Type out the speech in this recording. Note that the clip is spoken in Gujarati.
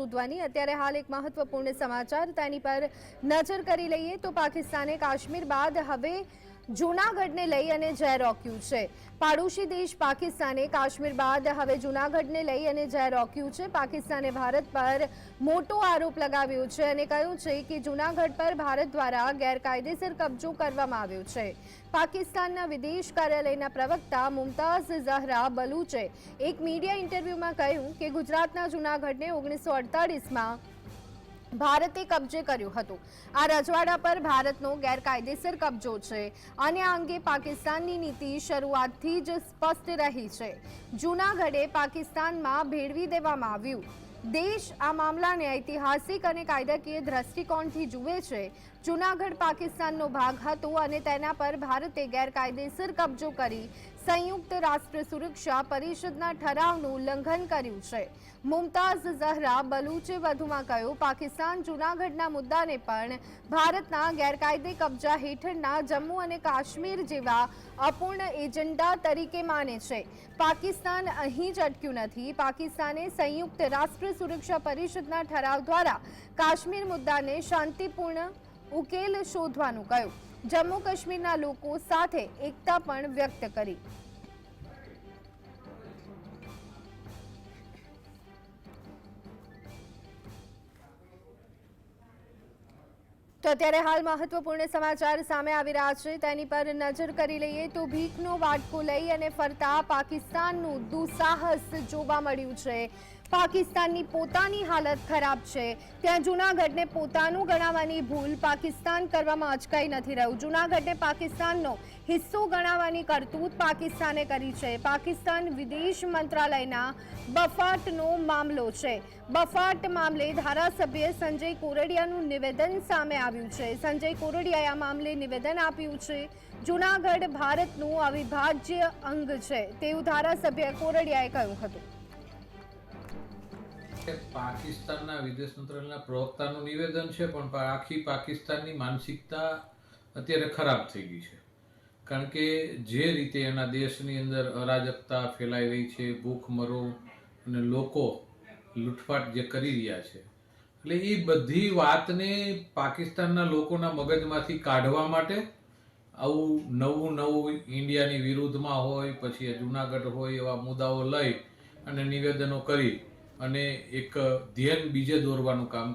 શોધવાની અત્યારે હાલ એક મહત્વપૂર્ણ સમાચાર તેની પર નજર કરી લઈએ તો પાકિસ્તાને કાશ્મીર બાદ હવે જૂનાગઢને લઈ અને જય રોક્યું છે. પાડોશી દેશ પાકિસ્તાને કાશ્મીર બાદ હવે જૂનાગઢને લઈ અને જય રોક્યું છે. પાકિસ્તાને ભારત પર મોટો આરોપ લગાવ્યો છે અને કહ્યું છે કે જૂનાગઢ પર ભારત દ્વારા ગેરકાયદેસર કબજો કરવામાં આવ્યો છે. પાકિસ્તાનના વિદેશ કાર્યાલયના પ્રવક્તા મુમતાઝ ઝહરા બલુચે એક મીડિયા ઇન્ટરવ્યુમાં કહ્યું કે ગુજરાતના જૂનાગઢને ઓગણીસો અડતાળીસમાં ભારતે કબજે કર્યું હતું. આ રજવાડા પર ભારતનો ગેરકાયદેસર કબજો છે અને આ અંગે પાકિસ્તાનની નીતિ શરૂઆતથી જ સ્પષ્ટ રહી છે. જૂનાગઢે પાકિસ્તાનમાં ભેળવી દેવામાં આવ્યું. દેશ આ મામલાને ઐતિહાસિક અને કાયદાકીય દ્રષ્ટિકોણથી જુએ છે. જૂનાગઢ પાકિસ્તાનનો ભાગ હતો અને તેના પર ભારતે ગેરકાયદેસર કબજો કરી સંયુક્ત રાષ્ટ્ર સુરક્ષા પરિષદના ઠરાવનું ઉલ્લંઘન કર્યું છે. મુમતાઝ ઝહરા બલુચે વધુમાં કહ્યું, પાકિસ્તાન જૂનાગઢના મુદ્દાને પણ ભારતના ગેરકાયદે કબજા હેઠળના જમ્મુ અને કાશ્મીર જેવા અપૂર્ણ એજન્ડા તરીકે માને છે. પાકિસ્તાન અહીં જ અટક્યું નથી. પાકિસ્તાને સંયુક્ત રાષ્ટ્ર સુરક્ષા પરિષદના ઠરાવ દ્વારા કાશ્મીર મુદ્દાને શાંતિપૂર્ણ ઉકેલ શોધવાનું કહ્યું. જમ્મુ કાશ્મીરના લોકો સાથે એકતા પણ વ્યક્ત કરી. તો અત્યારે હાલ મહત્વપૂર્ણ સમાચાર સામે આવી રહ્યા છે. તેની પર નજર કરી લઈએ તો ભીખનો વાટકો લઈ અને ફરતા પાકિસ્તાનનું દુસાહસ જોવા મળ્યું છે. પાકિસ્તાનની પોતાની હાલત ખરાબ છે. ત્યાં જૂનાગઢને પોતાનું ગણાવવાની ભૂલ પાકિસ્તાન કરવામાં અચકાઈ નથી રહ્યું. જૂનાગઢને પાકિસ્તાનનો હિસ્સો ગણાવવાની કરતૂત પાકિસ્તાને કરી છે. પાકિસ્તાન વિદેશ મંત્રાલયના બફાટનો મામલો છે. બફાટ મામલે ધારાસભ્ય સંજય કોરડિયાનું નિવેદન સામે આવ્યું છે. સંજય કોરડિયાએ આ મામલે નિવેદન આપ્યું છે. જૂનાગઢ ભારતનું અવિભાજ્ય અંગ છે. તેવું ધારાસભ્ય કોરડિયાએ કહ્યું હતું. કે પાકિસ્તાનના વિદેશ મંત્રાલયના પ્રવક્તાનું નિવેદન છે, પણ આખી પાકિસ્તાનની માનસિકતા અત્યારે ખરાબ થઈ ગઈ છે. કારણ કે જે રીતે એના દેશની અંદર અરાજકતા ફેલાઈ રહી છે, ભૂખમરો અને લોકો લૂંટફાટ જે કરી રહ્યા છે, એટલે એ બધી વાતને પાકિસ્તાનના લોકોના મગજમાંથી કાઢવા માટે આવું નવું નવું ઇન્ડિયાની વિરુદ્ધમાં હોય, પછી જુનાગઢ હોય એવા મુદ્દાઓ લઈ અને નિવેદનો કરી અને એક ધ્યેય બીજે દોરવાનું કામ